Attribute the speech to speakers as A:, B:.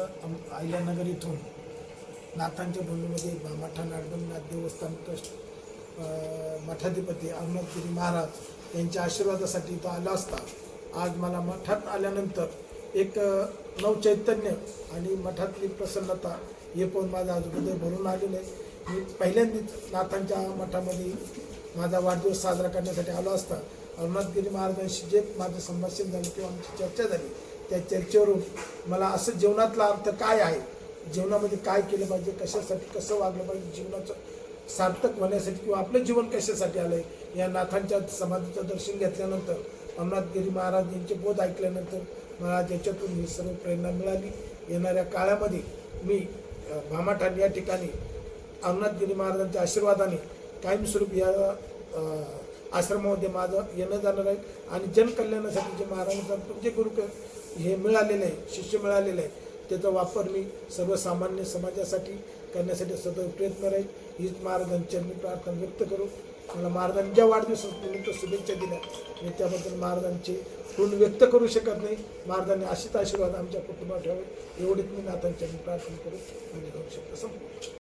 A: अहिल्यानगर इथून नाथांच्या भूमीमध्ये मठा नाथ देवस्थान ट्रस्ट मठाधिपती अहमदगिरी महाराज यांच्या आशीर्वादासाठी इथं आला असता. आज मला मठात आल्यानंतर एक नवचैतन्य आणि मठातली प्रसन्नता हे पण माझा आज हृदय भरून आलेलं आहे. मी पहिल्यांदाच नाथांच्या मठामध्ये माझा वाढदिवस साजरा करण्यासाठी आलो असता. अरुणाथगिरी महाराजांशी जे माझं संभाषण झालं किंवा आमची चर्चा झाली त्या चर्चेवरून मला असं जीवनातला अर्थ काय आहे? जीवनामध्ये काय केलं पाहिजे? कशासाठी कसं वागलं पाहिजे? जीवनाचं सार्थक होण्यासाठी किंवा आपलं जीवन कशासाठी आलं आहे या नाथांच्या समाधीचं दर्शन घेतल्यानंतर अमरनाथगिरी महाराज यांचे बोध ऐकल्यानंतर मला त्याच्यातून ही सर्व प्रेरणा मिळाली. येणाऱ्या काळामध्ये मी भामाठाण या ठिकाणी अमरनाथगिरी महाराजांच्या आशीर्वादाने कायमस्वरूप या आश्रमामध्ये माझं येणं जाणार आहे आणि जनकल्याणासाठी जे महाराजांचं जे गुरु हे मिळालेलं आहे शिष्य मिळालेलं आहे त्याचा वापर मी सर्वसामान्य समाजासाठी करण्यासाठी सदैव प्रयत्न राहील. हीच महाराजांची मी प्रार्थना व्यक्त करू. मला महाराजांनी ज्या वाढदिवसानिमित्त शुभेच्छा दिल्या मी त्याबद्दल महाराजांचे ऋण व्यक्त करू शकत नाही. महाराजांनी अशीच आशीर्वाद आमच्या कुटुंबात ठेवावे. एवढीच मी नाथांच्या प्रार्थना करू. आणि करू शकतो